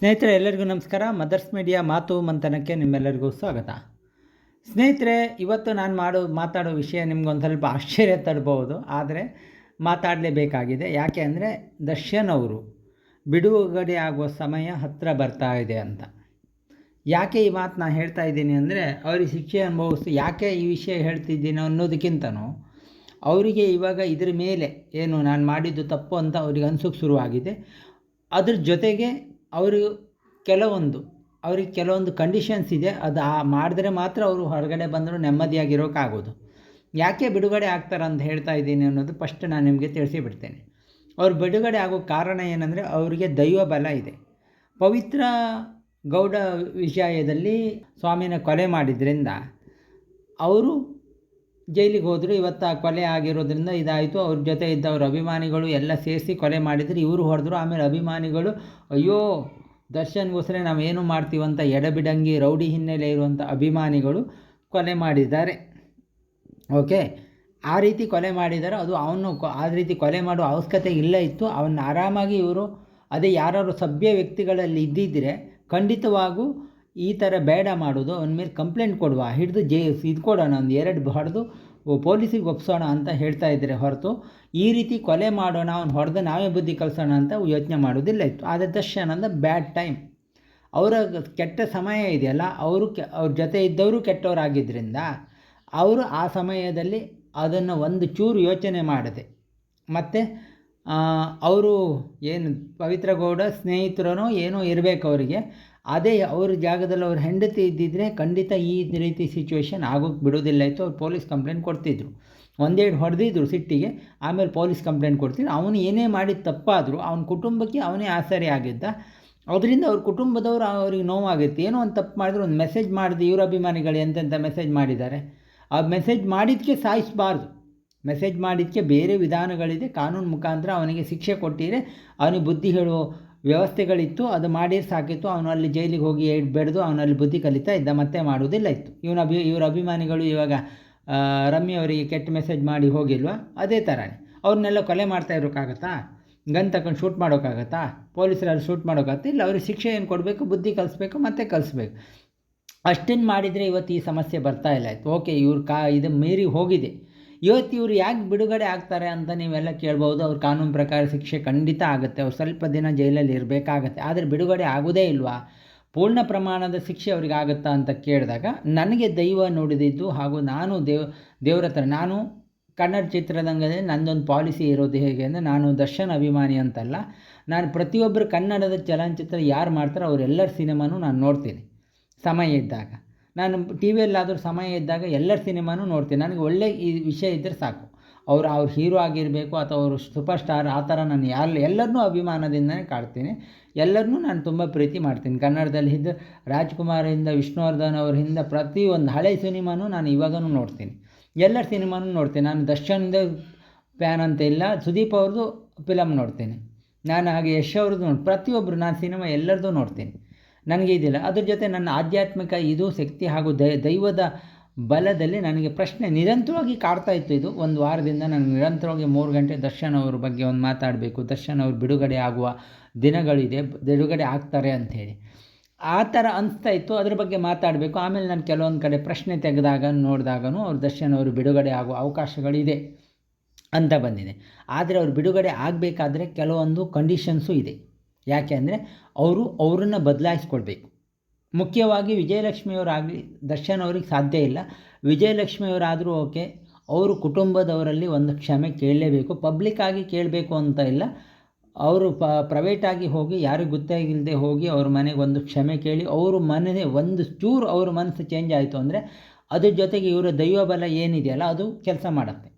ಸ್ನೇಹಿತರೆ, ಎಲ್ಲರಿಗೂ ನಮಸ್ಕಾರ. ಮದರ್ಸ್ ಮೀಡಿಯಾ ಮಾತು ಮಂಥನಕ್ಕೆ ನಿಮ್ಮೆಲ್ಲರಿಗೂ ಸ್ವಾಗತ. ಸ್ನೇಹಿತರೆ, ಇವತ್ತು ನಾನು ಮಾಡೋ, ಮಾತಾಡೋ ವಿಷಯ ನಿಮ್ಗೊಂದು ಸ್ವಲ್ಪ ಆಶ್ಚರ್ಯ ತರಬಹುದು ಆದರೆ ಮಾತಾಡಲೇಬೇಕಾಗಿದೆ. ಯಾಕೆ ಅಂದರೆ ದರ್ಶನ್ ಅವರು ಬಿಡುಗಡೆ ಆಗುವ ಸಮಯ ಹತ್ತಿರ ಬರ್ತಾ ಇದೆ ಅಂತ. ಯಾಕೆ ಈ ಮಾತು ನಾನು ಹೇಳ್ತಾ ಇದ್ದೀನಿ ಅಂದರೆ, ಅವ್ರಿಗೆ ಶಿಕ್ಷೆ ಅನುಭವಿಸಿ ಯಾಕೆ ಈ ವಿಷಯ ಹೇಳ್ತಿದ್ದೀನಿ ಅನ್ನೋದಕ್ಕಿಂತನೂ, ಅವರಿಗೆ ಇವಾಗ ಇದ್ರ ಮೇಲೆ ಏನು ನಾನು ಮಾಡಿದ್ದು ತಪ್ಪು ಅಂತ ಅವ್ರಿಗೆ ಅನ್ಸೋಕ್ಕೆ ಶುರುವಾಗಿದೆ. ಅದ್ರ ಜೊತೆಗೆ ಅವರು ಕೆಲವೊಂದು, ಅವ್ರಿಗೆ ಕೆಲವೊಂದು ಕಂಡೀಷನ್ಸ್ ಇದೆ, ಅದು ಆ ಮಾಡಿದ್ರೆ ಮಾತ್ರ ಅವರು ಹೊರಗಡೆ ಬಂದರೂ ನೆಮ್ಮದಿಯಾಗಿರೋಕ್ಕಾಗೋದು. ಯಾಕೆ ಬಿಡುಗಡೆ ಆಗ್ತಾರೆ ಅಂತ ಹೇಳ್ತಾ ಇದ್ದೀನಿ ಅನ್ನೋದು ಫಸ್ಟ್ ನಾನು ನಿಮಗೆ ತಿಳಿಸಿ ಬಿಡ್ತೇನೆ. ಅವ್ರು ಬಿಡುಗಡೆ ಆಗೋ ಕಾರಣ ಏನಂದರೆ ಅವರಿಗೆ ದೈವ ಬಲ ಇದೆ. ಪವಿತ್ರ ಗೌಡ ವಿಷಯದಲ್ಲಿ ಸ್ವಾಮಿನ ಕೊಲೆ ಮಾಡಿದ್ರಿಂದ ಅವರು ಜೈಲಿಗೆ ಹೋದರು ಇವತ್ತು ಆ ಕೊಲೆ ಆಗಿರೋದ್ರಿಂದ ಇದಾಯಿತು. ಅವ್ರ ಜೊತೆ ಇದ್ದವ್ರ ಅಭಿಮಾನಿಗಳು ಎಲ್ಲ ಸೇರಿಸಿ ಕೊಲೆ ಮಾಡಿದ್ರು. ಇವರು ಹೊಡೆದ್ರು. ಆಮೇಲೆ ಅಭಿಮಾನಿಗಳು, ಅಯ್ಯೋ ದರ್ಶನ್ಗೋಸ್ಕರ ಏನು ಮಾಡ್ತೀವಂತ ಎಡಬಿಡಂಗಿ, ರೌಡಿ ಹಿನ್ನೆಲೆ ಇರುವಂಥ ಅಭಿಮಾನಿಗಳು ಕೊಲೆ ಮಾಡಿದ್ದಾರೆ. ಓಕೆ? ಆ ರೀತಿ ಕೊಲೆ ಮಾಡಿದ್ದಾರೆ. ಅದು ಅವನು ಆ ರೀತಿ ಕೊಲೆ ಮಾಡೋ ಅವಶ್ಯಕತೆ ಇಲ್ಲ ಇತ್ತು. ಅವನ್ನ ಆರಾಮಾಗಿ ಇವರು, ಅದೇ ಯಾರು ಸಭ್ಯ ವ್ಯಕ್ತಿಗಳಲ್ಲಿ ಇದ್ದಿದ್ದರೆ ಖಂಡಿತವಾಗೂ ಈ ಥರ ಬೇಡ ಮಾಡೋದು, ಅವನ ಮೇಲೆ ಕಂಪ್ಲೇಂಟ್ ಕೊಡುವ, ಹಿಡಿದು ಜೇ, ಇದು ಕೊಡೋಣ ಒಂದು ಎರಡು ಹೊಡೆದು ಪೊಲೀಸಿಗೆ ಒಪ್ಸೋಣ ಅಂತ ಹೇಳ್ತಾ ಇದ್ದಾರೆ ಹೊರತು, ಈ ರೀತಿ ಕೊಲೆ ಮಾಡೋಣ, ಅವ್ನು ಹೊಡೆದು ನಾವೇ ಬುದ್ಧಿ ಕಲಿಸೋಣ ಅಂತ ಯೋಚನೆ ಮಾಡೋದಿಲ್ಲ ಇತ್ತು. ಆದರೆ ದರ್ಶನ ಅಂದರೆ ಬ್ಯಾಡ್ ಟೈಮ್ ಅವರ ಕೆಟ್ಟ ಸಮಯ ಇದೆಯಲ್ಲ, ಅವರು ಕೆ, ಅವ್ರ ಜೊತೆ ಇದ್ದವರು ಕೆಟ್ಟವರಾಗಿದ್ದರಿಂದ ಅವರು ಆ ಸಮಯದಲ್ಲಿ ಅದನ್ನು ಒಂದು ಚೂರು ಯೋಚನೆ ಮಾಡಿದೆ. ಮತ್ತು ಅವರು ಏನು ಪವಿತ್ರ ಗೌಡ ಸ್ನೇಹಿತರನೋ ಏನೋ ಇರಬೇಕು ಅವರಿಗೆ ಅದೇ ಅವ್ರ ಜಾಗದಲ್ಲಿ ಅವ್ರ ಹೆಂಡತಿ ಇದ್ದಿದ್ರೆ ಖಂಡಿತ ಈ ರೀತಿ ಸಿಚುವೇಶನ್ ಆಗೋಕ್ಕೆ ಬಿಡೋದಿಲ್ಲ ಇತ್ತು ಅವ್ರು ಪೊಲೀಸ್ ಕಂಪ್ಲೇಂಟ್ ಕೊಡ್ತಿದ್ರು. ಒಂದೆರಡು ಹೊಡೆದಿದ್ರು ಸಿಟ್ಟಿಗೆ, ಆಮೇಲೆ ಪೊಲೀಸ್ ಕಂಪ್ಲೇಂಟ್ ಕೊಡ್ತಿದ್ರು. ಅವನು ಏನೇ ಮಾಡಿದ ತಪ್ಪಾದರೂ ಅವನ ಕುಟುಂಬಕ್ಕೆ ಅವನೇ ಆಸರೆ ಆಗಿದ್ದ. ಅದರಿಂದ ಅವ್ರ ಕುಟುಂಬದವರು ಅವ್ರಿಗೆ ನೋವಾಗುತ್ತೆ. ಏನೋ ಒಂದು ತಪ್ಪು ಮಾಡಿದ್ರು ಒಂದು ಮೆಸೇಜ್ ಮಾಡಿದೆ, ಇವ್ರ ಅಭಿಮಾನಿಗಳು ಎಂತೆಂಥ ಮೆಸೇಜ್ ಮಾಡಿದ್ದಾರೆ. ಆ ಮೆಸೇಜ್ ಮಾಡಿದ್ದಕ್ಕೆ ಸಾಯಿಸಬಾರ್ದು. ಮೆಸೇಜ್ ಮಾಡಿದ್ದಕ್ಕೆ ಬೇರೆ ವಿಧಾನಗಳಿದೆ. ಕಾನೂನು ಮುಖಾಂತರ ಅವನಿಗೆ ಶಿಕ್ಷೆ ಕೊಟ್ಟಿದ್ರೆ, ಅವನಿಗೆ ಬುದ್ಧಿ ಹೇಳುವ ವ್ಯವಸ್ಥೆಗಳಿತ್ತು, ಅದು ಮಾಡಿ ಸಾಕಿತ್ತು. ಅವನು ಅಲ್ಲಿ ಜೈಲಿಗೆ ಹೋಗಿ ಬೆಳೆದು ಅವನಲ್ಲಿ ಬುದ್ಧಿ ಕಲಿತಾ ಇದ್ದ, ಮತ್ತೆ ಮಾಡುವುದಿಲ್ಲ ಇತ್ತು. ಇವನ ಅಭಿ, ಇವರ ಅಭಿಮಾನಿಗಳು ಇವಾಗ ರಮ್ಮಿ ಅವರಿಗೆ ಕೆಟ್ಟ ಮೆಸೇಜ್ ಮಾಡಿ ಹೋಗಿಲ್ವಾ? ಅದೇ ಥರನೇ ಅವ್ರನ್ನೆಲ್ಲ ಕೊಲೆ ಮಾಡ್ತಾ ಇರೋಕ್ಕಾಗತ್ತಾ? ಗನ್ ತಗೊಂಡು ಶೂಟ್ ಮಾಡೋಕ್ಕಾಗತ್ತಾ? ಪೊಲೀಸರಲ್ಲಿ ಶೂಟ್ ಮಾಡೋಕ್ಕಾಗತ್ತಾ? ಇಲ್ಲ, ಅವ್ರಿಗೆ ಶಿಕ್ಷೆ ಏನು ಕೊಡಬೇಕು? ಬುದ್ಧಿ ಕಲಿಸ್ಬೇಕು, ಮತ್ತೆ ಕಲಿಸ್ಬೇಕು. ಅಷ್ಟನ್ನು ಮಾಡಿದರೆ ಇವತ್ತು ಈ ಸಮಸ್ಯೆ ಬರ್ತಾ ಇಲ್ಲ ಆಯಿತು ಓಕೆ ಇವ್ರ ಕಾ, ಇದು ಮೀರಿ ಹೋಗಿದೆ. ಇವತ್ತು ಇವರು ಯಾಕೆ ಬಿಡುಗಡೆ ಆಗ್ತಾರೆ ಅಂತ ನೀವೆಲ್ಲ ಕೇಳ್ಬೋದು. ಅವ್ರ ಕಾನೂನು ಪ್ರಕಾರ ಶಿಕ್ಷೆ ಖಂಡಿತ ಆಗುತ್ತೆ. ಅವ್ರು ಸ್ವಲ್ಪ ದಿನ ಜೈಲಲ್ಲಿ ಇರಬೇಕಾಗತ್ತೆ. ಆದರೆ ಬಿಡುಗಡೆ ಆಗೋದೇ ಇಲ್ವಾ? ಪೂರ್ಣ ಪ್ರಮಾಣದ ಶಿಕ್ಷೆ ಅವ್ರಿಗೆ ಆಗುತ್ತಾ ಅಂತ ಕೇಳಿದಾಗ ನನಗೆ ದೈವ ನೋಡಿದಿದ್ದು ಹಾಗೂ ನಾನು ದೇವ್, ದೇವ್ರ ಹತ್ರ, ನಾನು ಕನ್ನಡ ಚಿತ್ರರಂಗದಲ್ಲಿ ನಂದೊಂದು ಪಾಲಿಸಿ ಇರೋದು ಹೇಗೆ ಅಂದರೆ ನಾನು ದರ್ಶನ್ ಅಭಿಮಾನಿ ಅಂತಲ್ಲ. ನಾನು ಪ್ರತಿಯೊಬ್ಬರು ಕನ್ನಡದ ಚಲನಚಿತ್ರ ಯಾರು ಮಾಡ್ತಾರೋ ಅವರೆಲ್ಲರ ಸಿನಿಮಾನೂ ನಾನು ನೋಡ್ತೀನಿ. ಸಮಯ ಇದ್ದಾಗ. ನಾನು ಟಿ ವಿಯಲ್ಲಾದರೂ ಸಮಯ ಇದ್ದಾಗ ಎಲ್ಲರ ಸಿನಿಮಾನೂ ನೋಡ್ತೀನಿ. ನನಗೆ ಒಳ್ಳೆ ಈ ವಿಷಯ ಇದ್ದರೆ ಸಾಕು. ಅವರು, ಅವ್ರ ಹೀರೋ ಆಗಿರಬೇಕು ಅಥವಾ ಅವರು ಸೂಪರ್ ಸ್ಟಾರ್ ಆ ಥರ ನಾನು ಯಾರು, ಎಲ್ಲರನ್ನೂ ಅಭಿಮಾನದಿಂದನೇ ಕಾಡ್ತೀನಿ ಎಲ್ಲರನ್ನೂ ನಾನು ತುಂಬ ಪ್ರೀತಿ ಮಾಡ್ತೀನಿ. ಕನ್ನಡದಲ್ಲಿ ಇದ್ದ ರಾಜ್ಕುಮಾರಿಂದ ವಿಷ್ಣುವರ್ಧನ್ ಅವರಿಂದ ಪ್ರತಿಯೊಂದು ಹಳೆ ಸಿನಿಮಾನೂ ನಾನು ಇವಾಗನೂ ನೋಡ್ತೀನಿ. ಎಲ್ಲರ ಸಿನಿಮಾನೂ ನೋಡ್ತೀನಿ. ನಾನು ದರ್ಶನ್ದ ಫ್ಯಾನ್ ಅಂತ ಇಲ್ಲ. ಸುದೀಪ್ ಅವ್ರದ್ದು ಫಿಲಮ್ ನೋಡ್ತೀನಿ. ನಾನು ಹಾಗೆ ಯಶ್ ಅವ್ರದ್ದು ನೋಡಿ ಪ್ರತಿಯೊಬ್ಬರು ನಾನು ಸಿನಿಮಾ ಎಲ್ಲರದ್ದು ನೋಡ್ತೀನಿ. ನನಗೆ ಇದಿಲ್ಲ. ಅದ್ರ ಜೊತೆ ನನ್ನ ಆಧ್ಯಾತ್ಮಿಕ ಇದು ಶಕ್ತಿ ಹಾಗೂ ದೈವದ ಬಲದಲ್ಲಿ ನನಗೆ ಪ್ರಶ್ನೆ ನಿರಂತರವಾಗಿ ಕಾಡ್ತಾ ಇತ್ತು ಇದು. ಒಂದು ವಾರದಿಂದ ನನಗೆ ನಿರಂತರವಾಗಿ ಮೂರು ಗಂಟೆ ದರ್ಶನ್ ಅವ್ರ ಬಗ್ಗೆ ಒಂದು ಮಾತಾಡಬೇಕು. ದರ್ಶನ್ ಅವ್ರು ಬಿಡುಗಡೆ ಆಗುವ ದಿನಗಳಿದೆ. ಬಿಡುಗಡೆ ಆಗ್ತಾರೆ ಅಂಥೇಳಿ ಆ ಥರ ಅನಿಸ್ತಾ ಇತ್ತು. ಅದ್ರ ಬಗ್ಗೆ ಮಾತಾಡಬೇಕು. ಆಮೇಲೆ ನಾನು ಕೆಲವೊಂದು ಕಡೆ ಪ್ರಶ್ನೆ ತೆಗೆದಾಗ, ನೋಡಿದಾಗನೂ ಅವ್ರ ದರ್ಶನ್ ಅವರು ಬಿಡುಗಡೆ ಆಗುವ ಅವಕಾಶಗಳಿದೆ ಅಂತ ಬಂದಿದೆ. ಆದರೆ ಅವ್ರು ಬಿಡುಗಡೆ ಆಗಬೇಕಾದ್ರೆ ಕೆಲವೊಂದು ಕಂಡೀಷನ್ಸು ಇದೆ. ಯಾಕೆ ಅಂದರೆ ಅವರು ಅವರನ್ನು ಬದಲಾಯಿಸ್ಕೊಳ್ಬೇಕು ಮುಖ್ಯವಾಗಿ ವಿಜಯಲಕ್ಷ್ಮಿಯವರಾಗಲಿ, ದರ್ಶನ್ ಅವ್ರಿಗೆ ಸಾಧ್ಯ ಇಲ್ಲ. ವಿಜಯಲಕ್ಷ್ಮಿಯವರಾದರೂ ಓಕೆ, ಅವರು ಕುಟುಂಬದವರಲ್ಲಿ ಒಂದು ಕ್ಷಮೆ ಕೇಳಲೇಬೇಕು ಪಬ್ಲಿಕ್ಕಾಗಿ ಕೇಳಬೇಕು ಅಂತ ಇಲ್ಲ. ಅವರು ಪ ಪ್ರೈವೇಟಾಗಿ ಹೋಗಿ ಯಾರಿಗೂ ಗೊತ್ತಾಗಿಲ್ಲದೆ ಹೋಗಿ ಅವ್ರ ಮನೆಗೆ ಒಂದು ಕ್ಷಮೆ ಕೇಳಿ, ಅವರು ಮನೆ ಒಂದು ಚೂರು ಅವ್ರ ಮನಸ್ಸು ಚೇಂಜ್ ಆಯಿತು ಅಂದರೆ, ಅದ್ರ ಜೊತೆಗೆ ಇವರ ದೈವಬಲ ಏನಿದೆಯಲ್ಲ, ಅದು ಕೆಲಸ ಮಾಡುತ್ತೆ.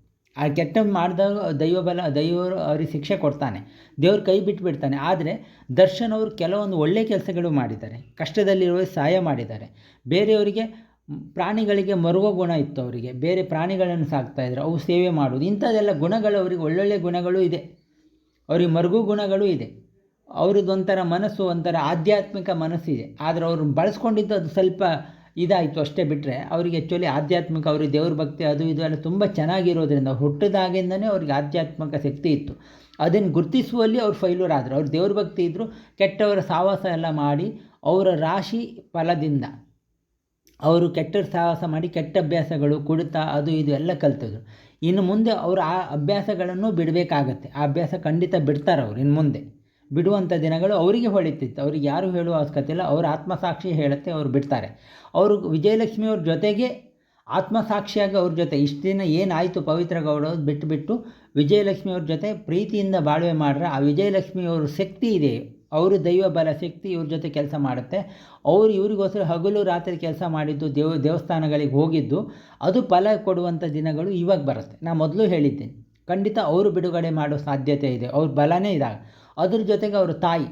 ಆ ಕೆಟ್ಟ ಮಾಡಿದಾಗ ದೈವಬಲ ದೈವರು ಅವ್ರಿಗೆ ಶಿಕ್ಷೆ ಕೊಡ್ತಾನೆ. ದೇವ್ರ ಕೈ ಬಿಟ್ಬಿಡ್ತಾನೆ. ಆದರೆ ದರ್ಶನ್ ಅವರು ಕೆಲವೊಂದು ಒಳ್ಳೆಯ ಕೆಲಸಗಳು ಮಾಡಿದ್ದಾರೆ. ಕಷ್ಟದಲ್ಲಿರುವ ಸಹಾಯ ಮಾಡಿದ್ದಾರೆ. ಬೇರೆಯವರಿಗೆ ಪ್ರಾಣಿಗಳಿಗೆ ಮರುಗೋ ಗುಣ ಇತ್ತು ಅವರಿಗೆ. ಬೇರೆ ಪ್ರಾಣಿಗಳನ್ನು ಸಾಕ್ತಾಯಿದ್ರು ಅವು ಸೇವೆ ಮಾಡುವುದು. ಇಂಥದ್ದೆಲ್ಲ ಗುಣಗಳು ಅವರಿಗೆ, ಒಳ್ಳೊಳ್ಳೆ ಗುಣಗಳು ಇದೆ. ಅವ್ರಿಗೆ ಮರುಗು ಗುಣಗಳು ಇದೆ. ಅವ್ರದ್ದೊಂಥರ ಮನಸ್ಸು ಒಂಥರ ಆಧ್ಯಾತ್ಮಿಕ ಮನಸ್ಸಿದೆ. ಆದರೆ ಅವರು ಬಳಸ್ಕೊಂಡಿದ್ದು ಅದು ಸ್ವಲ್ಪ ಇದಾಯಿತು ಅಷ್ಟೇ ಬಿಟ್ಟರೆ ಅವರಿಗೆ ಆ್ಯಕ್ಚುಲಿ ಆಧ್ಯಾತ್ಮಿಕ ಅವ್ರಿಗೆ ದೇವ್ರ ಭಕ್ತಿ ಅದು ಇದು ಎಲ್ಲ ತುಂಬ ಚೆನ್ನಾಗಿರೋದ್ರಿಂದ ಹುಟ್ಟಿದಾಗಿಂದನೇ ಅವ್ರಿಗೆ ಆಧ್ಯಾತ್ಮಿಕ ಶಕ್ತಿ ಇತ್ತು. ಅದನ್ನು ಗುರುತಿಸುವಲ್ಲಿ ಅವ್ರು ಫೈಲೂರ್ ಆದರು. ಅವ್ರು ದೇವ್ರ ಭಕ್ತಿ ಇದ್ದರು ಕೆಟ್ಟವರ ಸಾಹಸ ಎಲ್ಲ ಮಾಡಿ ಅವರ ರಾಶಿ ಫಲದಿಂದ ಅವರು ಕೆಟ್ಟ ಸಾಹಸ ಮಾಡಿ ಕೆಟ್ಟ ಅಭ್ಯಾಸಗಳು, ಕುಡಿತ, ಅದು ಇದು ಎಲ್ಲ ಕಲ್ತಿದ್ರು. ಇನ್ನು ಮುಂದೆ ಅವರು ಆ ಅಭ್ಯಾಸಗಳನ್ನು ಬಿಡಬೇಕಾಗತ್ತೆ. ಆ ಅಭ್ಯಾಸ ಖಂಡಿತ ಬಿಡ್ತಾರೆ ಅವ್ರು ಇನ್ನು ಮುಂದೆ. ಬಿಡುವಂಥ ದಿನಗಳು ಅವರಿಗೆ ಹೊಳಿತಿತ್ತು. ಅವ್ರಿಗೆ ಯಾರು ಹೇಳುವ ಅವಶ್ಯಕತೆ ಇಲ್ಲ. ಅವ್ರ ಆತ್ಮಸಾಕ್ಷಿ ಹೇಳುತ್ತೆ, ಅವ್ರು ಬಿಡ್ತಾರೆ. ಅವರು ವಿಜಯಲಕ್ಷ್ಮಿಯವ್ರ ಜೊತೆಗೆ ಆತ್ಮಸಾಕ್ಷಿಯಾಗಿ ಅವ್ರ ಜೊತೆ. ಇಷ್ಟು ದಿನ ಏನಾಯಿತು ಪವಿತ್ರ ಗೌಡ ಬಿಟ್ಟುಬಿಟ್ಟು ವಿಜಯಲಕ್ಷ್ಮಿ ಅವ್ರ ಜೊತೆ ಪ್ರೀತಿಯಿಂದ ಬಾಳ್ವೆ ಮಾಡ್ರೆ, ಆ ವಿಜಯಲಕ್ಷ್ಮಿ ಅವ್ರ ಶಕ್ತಿ ಇದೆ. ಅವರು ದೈವ ಬಲ ಶಕ್ತಿ ಇವ್ರ ಜೊತೆ ಕೆಲಸ ಮಾಡುತ್ತೆ. ಅವರು ಇವರಿಗೋಸ್ಕರ ಹಗಲು ರಾತ್ರಿ ಕೆಲಸ ಮಾಡಿದ್ದು, ದೇವ, ದೇವಸ್ಥಾನಗಳಿಗೆ ಹೋಗಿದ್ದು, ಅದು ಫಲ ಕೊಡುವಂಥ ದಿನಗಳು ಇವಾಗ ಬರುತ್ತೆ. ನಾನು ಮೊದಲು ಹೇಳಿದ್ದೀನಿ, ಖಂಡಿತ ಅವರು ಬಿಡುಗಡೆ ಮಾಡೋ ಸಾಧ್ಯತೆ ಇದೆ. ಅವ್ರ ಬಲನೇ ಇದಾಗ. ಅದ್ರ ಜೊತೆಗೆ ಅವರು ತಾಯಿ.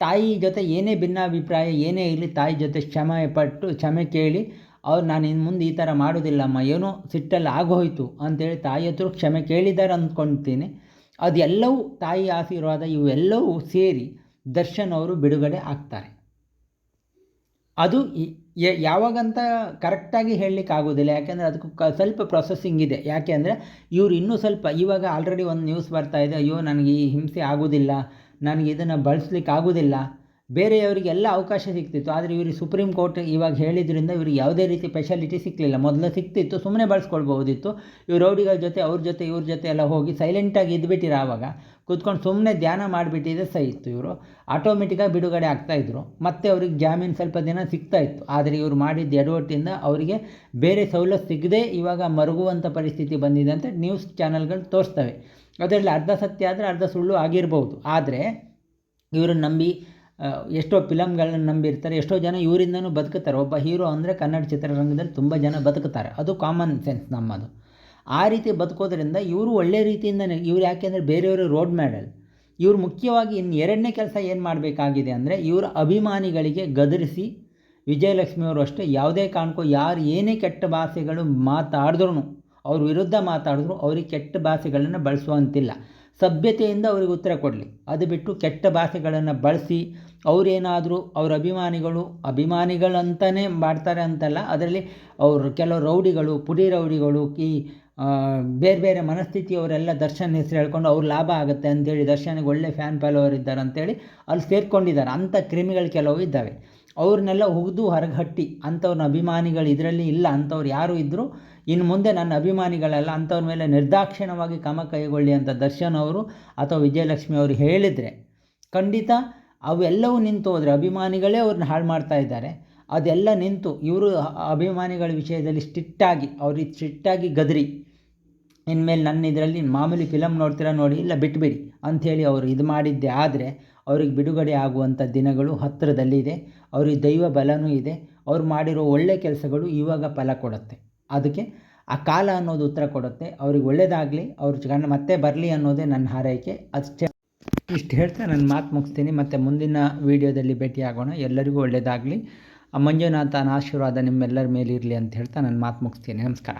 ತಾಯಿ ಜೊತೆ ಏನೇ ಭಿನ್ನಾಭಿಪ್ರಾಯ, ಏನೇ ಇರಲಿ ತಾಯಿ ಜೊತೆ ಕ್ಷಮೆ ಪಟ್ಟು, ಕ್ಷಮೆ ಕೇಳಿ, ಅವ್ರು ನಾನು ಇನ್ನು ಮುಂದೆ ಈ ಥರ ಮಾಡೋದಿಲ್ಲಮ್ಮ, ಏನೋ ಸಿಟ್ಟಲ್ಲಿ ಆಗೋಯ್ತು ಅಂತೇಳಿ ತಾಯಿ ಹತ್ರ ಕ್ಷಮೆ ಕೇಳಿದ್ದಾರೆ ಅಂದ್ಕೊಳ್ತೀನಿ ಅದೆಲ್ಲವೂ ತಾಯಿ ಆಶೀರ್ವಾದ ಇವೆಲ್ಲವೂ ಸೇರಿ ದರ್ಶನ್ ಅವರು ಬಿಡುಗಡೆ ಆಗ್ತಾರೆ. ಅದು ಯಾವಾಗಂತ ಕರೆಕ್ಟಾಗಿ ಹೇಳಲಿಕ್ಕೆ ಆಗೋದಿಲ್ಲ. ಯಾಕೆಂದರೆ ಅದಕ್ಕೂ ಕ, ಸ್ವಲ್ಪ ಪ್ರೊಸೆಸಿಂಗ್ ಇದೆ. ಯಾಕೆ ಅಂದರೆ ಇವರು ಇನ್ನೂ ಸ್ವಲ್ಪ, ಇವಾಗ ಆಲ್ರೆಡಿ ಒಂದು ನ್ಯೂಸ್ ಬರ್ತಾ ಇದೆ, ಅಯ್ಯೋ, ನನಗೆ ಈ ಹಿಂಸೆ ಆಗೋದಿಲ್ಲ, ನನಗೆ ಇದನ್ನು ಬಳಸ್ಲಿಕ್ಕೆ ಆಗೋದಿಲ್ಲ. ಬೇರೆಯವರಿಗೆಲ್ಲ ಅವಕಾಶ ಸಿಗ್ತಿತ್ತು. ಆದರೆ ಇವರು ಸುಪ್ರೀಂ ಕೋರ್ಟ್ ಇವಾಗ ಹೇಳಿದ್ರಿಂದ ಇವ್ರಿಗೆ ಯಾವುದೇ ರೀತಿ ಸ್ಪೆಷಾಲಿಟಿ ಸಿಕ್ಕಲಿಲ್ಲ ಮೊದಲು ಸಿಕ್ತಿತ್ತು ಸುಮ್ಮನೆ ಬಳಸ್ಕೊಳ್ಬಹುದಿತ್ತು. ಇವ್ರು ರೌಡಿಗಳ ಜೊತೆ, ಅವ್ರ ಜೊತೆ, ಇವ್ರ ಜೊತೆ ಎಲ್ಲ ಹೋಗಿ ಸೈಲೆಂಟಾಗಿ ಇದ್ಬಿಟ್ಟಿರ ಆವಾಗ. ಕೂತ್ಕೊಂಡು ಸುಮ್ಮನೆ ಧ್ಯಾನ ಮಾಡಿಬಿಟ್ಟಿದ್ರೆ ಸಹ ಇತ್ತು ಇವರು. ಆಟೋಮೆಟಿಕಾಗಿ ಬಿಡುಗಡೆ ಆಗ್ತಾಯಿದ್ರು ಮತ್ತು ಅವ್ರಿಗೆ ಜಾಮೀನು ಸ್ವಲ್ಪ ದಿನ ಸಿಗ್ತಾ ಇತ್ತು. ಆದರೆ ಇವರು ಮಾಡಿದ್ದ ಎಡವಟ್ಟಿಂದ ಅವರಿಗೆ ಬೇರೆ ಸವಲತ್ತು ಸಿಗದೆ ಇವಾಗ ಮರುಗುವಂಥ ಪರಿಸ್ಥಿತಿ ಬಂದಿದೆ ಅಂತ ನ್ಯೂಸ್ ಚಾನಲ್ಗಳು ತೋರಿಸ್ತವೆ. ಅದರಲ್ಲಿ ಅರ್ಧ ಸತ್ಯ ಆದರೆ ಅರ್ಧ ಸುಳ್ಳು ಆಗಿರ್ಬೋದು. ಆದರೆ ಇವ್ರನ್ನ ನಂಬಿ ಎಷ್ಟೋ ಫಿಲಮ್ಗಳನ್ನ ನಂಬಿರ್ತಾರೆ. ಎಷ್ಟೋ ಜನ ಇವರಿಂದನೂ ಬದುಕುತ್ತಾರೆ. ಒಬ್ಬ ಹೀರೋ ಅಂದರೆ ಕನ್ನಡ ಚಿತ್ರರಂಗದಲ್ಲಿ ತುಂಬ ಜನ ಬದುಕುತ್ತಾರೆ. ಅದು ಕಾಮನ್ ಸೆನ್ಸ್ ನಮ್ಮದು. ಆ ರೀತಿ ಬದುಕೋದ್ರಿಂದ ಇವರು ಒಳ್ಳೆ ರೀತಿಯಿಂದ ಇವ್ರು ಯಾಕೆಂದರೆ ಬೇರೆಯವರು ರೋಡ್ ಮ್ಯಾಡಲ್ ಇವರು ಮುಖ್ಯವಾಗಿ ಇನ್ನು ಎರಡನೇ ಕೆಲಸ ಏನು ಮಾಡಬೇಕಾಗಿದೆ ಅಂದರೆ ಇವರ ಅಭಿಮಾನಿಗಳಿಗೆ ಗದರಿಸಿ ವಿಜಯಲಕ್ಷ್ಮಿಯವರು ಅಷ್ಟೇ ಯಾವುದೇ ಕಾರಣಕ್ಕೂ ಯಾರು ಏನೇ ಕೆಟ್ಟ ಭಾಷೆಗಳು ಮಾತಾಡಿದ್ರು ಅವ್ರ ವಿರುದ್ಧ ಮಾತಾಡಿದ್ರು ಅವ್ರಿಗೆ ಕೆಟ್ಟ ಭಾಷೆಗಳನ್ನು ಬಳಸುವಂತಿಲ್ಲ. ಸಭ್ಯತೆಯಿಂದ ಅವ್ರಿಗೆ ಉತ್ತರ ಕೊಡಲಿ. ಅದು ಬಿಟ್ಟು ಕೆಟ್ಟ ಭಾಷೆಗಳನ್ನು ಬಳಸಿ ಅವರೇನಾದರೂ ಅವ್ರ ಅಭಿಮಾನಿಗಳು ಅಭಿಮಾನಿಗಳಂತಲೇ ಮಾಡ್ತಾರೆ ಅಂತಲ್ಲ, ಅದರಲ್ಲಿ ಅವರು ಕೆಲವು ರೌಡಿಗಳು, ಪುಡಿ ರೌಡಿಗಳು, ಈ ಬೇರೆ ಬೇರೆ ಮನಸ್ಥಿತಿಯವರೆಲ್ಲ ದರ್ಶನ್ ಹೆಸರು ಹೇಳ್ಕೊಂಡು ಅವ್ರು ಲಾಭ ಆಗುತ್ತೆ ಅಂತೇಳಿ ದರ್ಶನ್ಗೆ ಒಳ್ಳೆ ಫ್ಯಾನ್ ಫಾಲೋವರ್ ಇದ್ದಾರೆ ಅಂತೇಳಿ ಅಲ್ಲಿ ಸೇರ್ಕೊಂಡಿದ್ದಾರೆ. ಅಂಥ ಕ್ರಿಮಿಗಳು ಕೆಲವು ಇದ್ದಾವೆ. ಅವ್ರನ್ನೆಲ್ಲ ಹುಗಿದು ಹೊರಗಟ್ಟಿ ಅಂಥವ್ರನ್ನ ಅಭಿಮಾನಿಗಳು ಇದರಲ್ಲಿ ಇಲ್ಲ, ಅಂಥವ್ರು ಯಾರು ಇದ್ದರೂ ಇನ್ನು ಮುಂದೆ ನನ್ನ ಅಭಿಮಾನಿಗಳೆಲ್ಲ ಅಂಥವ್ರ ಮೇಲೆ ನಿರ್ದಾಕ್ಷಿಣವಾಗಿ ಕ್ರಮ ಕೈಗೊಳ್ಳಿ ಅಂತ ದರ್ಶನ್ ಅವರು ಅಥವಾ ವಿಜಯಲಕ್ಷ್ಮಿ ಅವರು ಹೇಳಿದರೆ ಖಂಡಿತ ಅವೆಲ್ಲವೂ ನಿಂತು ಹೋದರೆ ಅಭಿಮಾನಿಗಳೇ ಅವ್ರನ್ನ ಹಾಳು ಮಾಡ್ತಾ ಇದ್ದಾರೆ. ಅದೆಲ್ಲ ನಿಂತು ಇವರು ಅಭಿಮಾನಿಗಳ ವಿಷಯದಲ್ಲಿ ಸ್ಟ್ರಿಕ್ಟಾಗಿ ಅವ್ರಿಗೆ ಸ್ಟ್ರಿಕ್ಟಾಗಿ ಗದರಿ. ಇನ್ಮೇಲೆ ನನ್ನ ಇದರಲ್ಲಿ ಮಾಮೂಲಿ ಫಿಲಮ್ ನೋಡ್ತೀರಾ ನೋಡಿ, ಇಲ್ಲ ಬಿಟ್ಬಿಡಿ ಅಂಥೇಳಿ ಅವರು ಇದು ಮಾಡಿದ್ದೆ. ಆದರೆ ಅವ್ರಿಗೆ ಬಿಡುಗಡೆ ಆಗುವಂಥ ದಿನಗಳು ಹತ್ತಿರದಲ್ಲಿದೆ ಅವ್ರಿಗೆ ದೈವ ಬಲನೂ ಇದೆ. ಅವ್ರು ಮಾಡಿರೋ ಒಳ್ಳೆ ಕೆಲಸಗಳು ಇವಾಗ ಫಲ ಕೊಡುತ್ತೆ. ಅದಕ್ಕೆ ಆ ಕಾಲ ಅನ್ನೋದು ಉತ್ತರ ಕೊಡುತ್ತೆ. ಅವ್ರಿಗೆ ಒಳ್ಳೆಯದಾಗಲಿ ಅವ್ರ ಗಂಡ ಮತ್ತೆ ಬರಲಿ ಅನ್ನೋದೇ ನನ್ನ ಹಾರೈಕೆ. ಅಷ್ಟೇ. ಇಷ್ಟು ಹೇಳ್ತಾ ನನ್ನ ಮಾತು ಮುಗಿಸ್ತೀನಿ. ಮತ್ತು ಮುಂದಿನ ವೀಡಿಯೋದಲ್ಲಿ ಭೇಟಿಯಾಗೋಣ. ಎಲ್ಲರಿಗೂ ಒಳ್ಳೆಯದಾಗಲಿ ಮಂಜುನಾಥನ ಆಶೀರ್ವಾದ ನಿಮ್ಮೆಲ್ಲರ ಮೇಲಿರಲಿ ಅಂತ ಹೇಳ್ತಾ ನನ್ನ ಮಾತು ಮುಗಿಸ್ತೀನಿ. ನಮಸ್ಕಾರ.